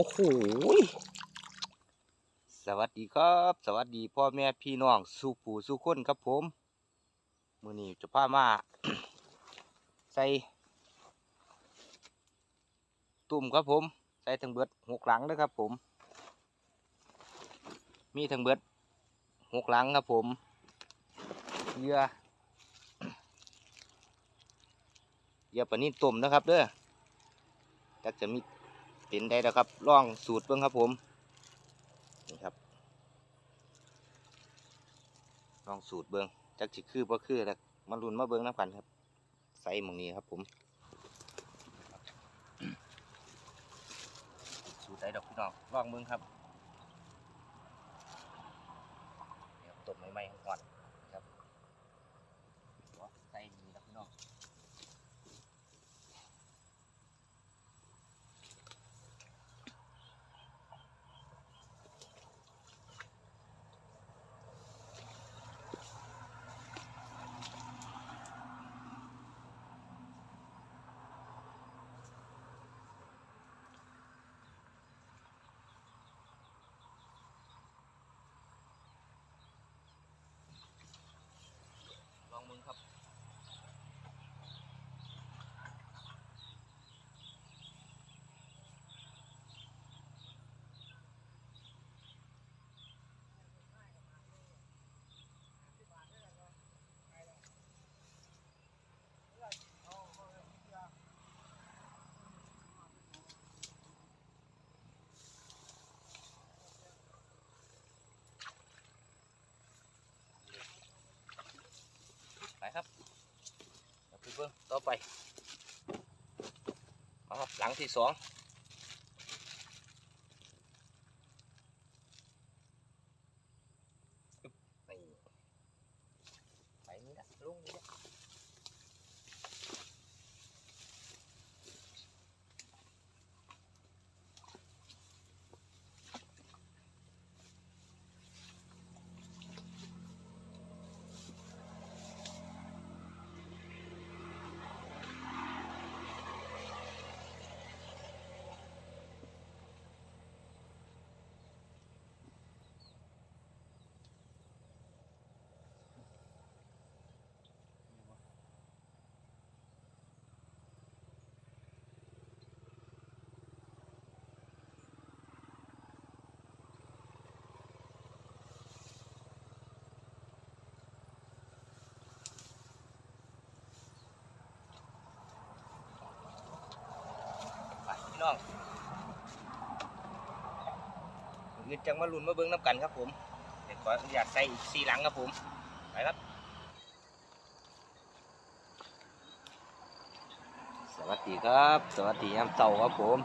โอ้โหสวัสดีครับ สวัสดีพ่อแม่พี่น้องสู่ผู้สู่คนครับผมมือนี้จะพามาใส่ตุ่มครับผม ใส่ทั้งเบิดหกหลังเลยครับผม มีทั้งเบิดหกหลังครับผมเยื่อเยื่อปนิ่ตุ่มนะครับเด้อจักจะมี เป็นได้แล้วครับล่องสูตรเบิ่งครับผมนี่ครับลองสูตรเบิ่งจักสิคือบ่คือแล้วมาลุ้นมาเบิ่งน้ำกันครับใส่หมองนี้ครับผมสูตรได้ดอกพี่น้องลองเบิ่งครับเดี๋ยวต้มใหม่ก่อนครับใส่นี่ครับพี่น้อง ลองมึงครับ ไปครับ เบิ่งต่อไปมาหลังที่สอง พี่น้องเงินจังมาลุ้นมาเบิ่งน้ำกันครับผมขออนุญาตใส่อีกสี่หลังครับผมไปครับ สวัสดีครับ สวัสดียามเช้าครับผม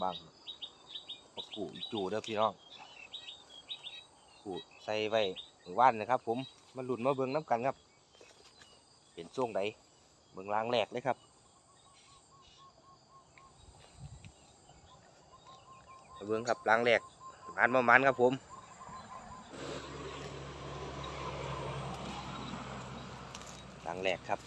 บังปะกูจูเด้อพี่น้องกูใส่ไว้หมู่านนะครับผม มาหลุ้นมาเบิ่งน้ำกันครับ เป็นช่วงใดเบิ่งล้างแรกเลยครับ เบิ่งครับล้างแรกมันประมาณครับผมล้างแรกครับ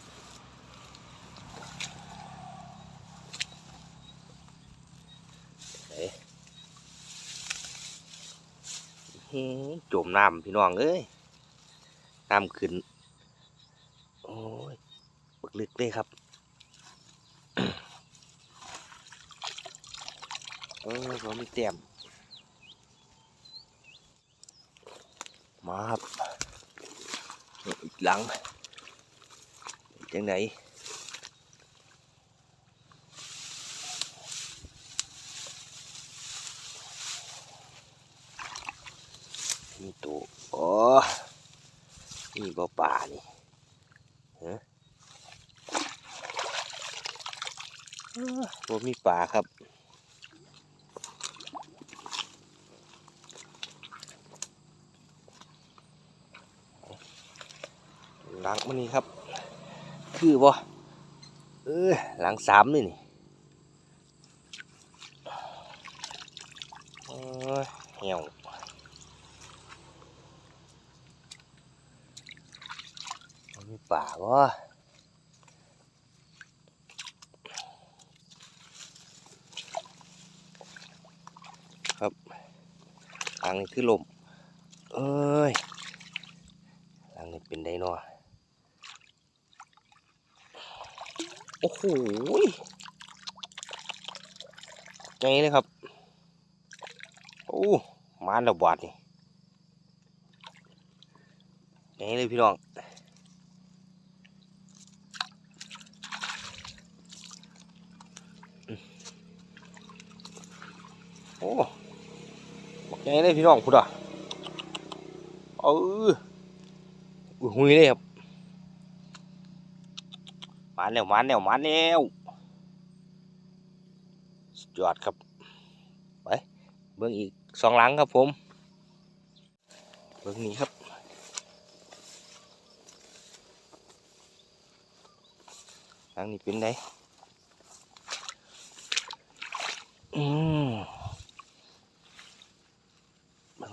จมน้ำพี่น้องเอ้ยน้ำขึ้น ลึกเลยครับเออผมมีเต็มมาครับอีกหลังจังไหนมีตัวโอ้นี่บ่ป่านี่ฮะ ผมมีป่าครับหลังมันนี่ครับ คือบ่เออหลังสามนี่นี่โอ้ยเหี่ยวมีป่าบ่ งนี่คือลมเอ้ยหลังนี่เป็นไดโนโอ้โหไงเลยครับ โอ้มานระบาดนี่ไงเลยพี่น้องโอ้ บอกไงเลยพี่น้องพุดอะเอออุ้ยหุยเลยครับมาแล้วมาแล้วมาแล้วสุดยอดครับไปเบิ้องอีกสองหลังครับผมเบิ้องนี้ครับหลังนี้เป็นไงอืม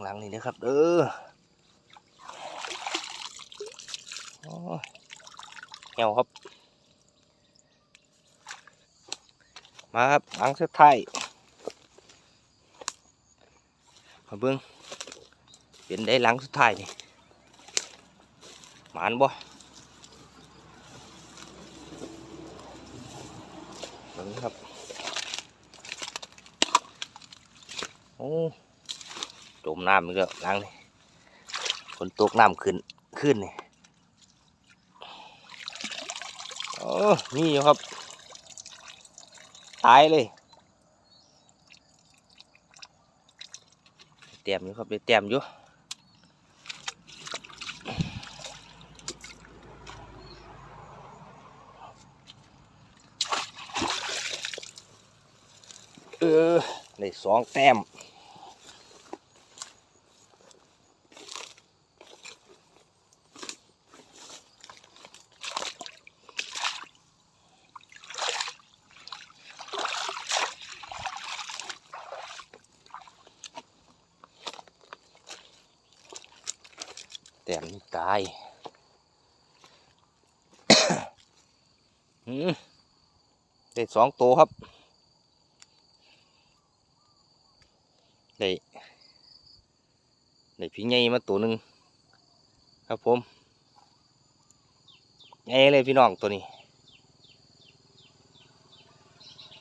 เบื้องหลังนี่นะครับ เด้ออเหี่ยวครับ มาครับหลังสุดท้ายมาเบิ้งเป็นได้หลังสุดท้ายนี่หมานบ่เบิ้งครับ โอ้ จมน้ำอีกแล้างนี่ฝนตกน้ำขึ้นขึ้นนี่โอ้นี่อยู่ครับ ตายเลยเตรียมอยู่ครับได้เตรียมอยู่เออได้สองแต้ม แต่มนตายหืมได้สองตัวครับ ได้ ได้พี่ใหญ่มาตัวหนึ่งครับผมใหญ่เลยพี่น้องตัวนี้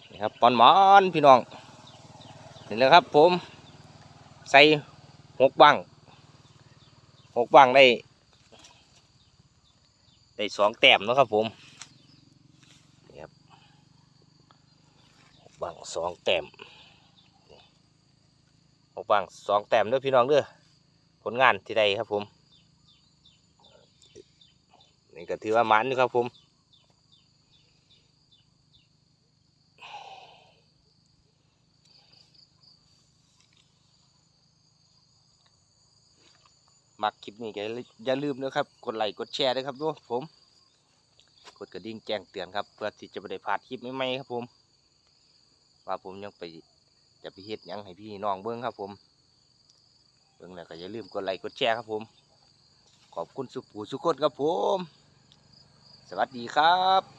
นี่ครับปอนมอนพี่น้องนี่แหละครับผม ใส่หกบัง หกบังได้ ได้สองแต้มนะครับผมนี่ครับหกบังสองแต้มหกบังสองแต้มเด้อพี่น้องเด้อผลงานที่ใดครับผมนี่ก็ถือว่ามันนะครับผม มักคลิปนี้ก็อย่าลืมนะครับ กดไลค์กดแชร์ด้วยครับด้วยผม กดกระดิ่งแจ้งเตือนครับ เพื่อที่จะไม่ได้พลาดคลิปใหม่ๆครับผม ว่าผมยังไปจะไปเฮ็ดยังให้พี่น้องเบิ้งครับผมเบิ้งแล้วก็อย่าลืมกดไลค์กดแชร์ครับผม ขอบคุณสุขูสุขคนครับผม สวัสดีครับ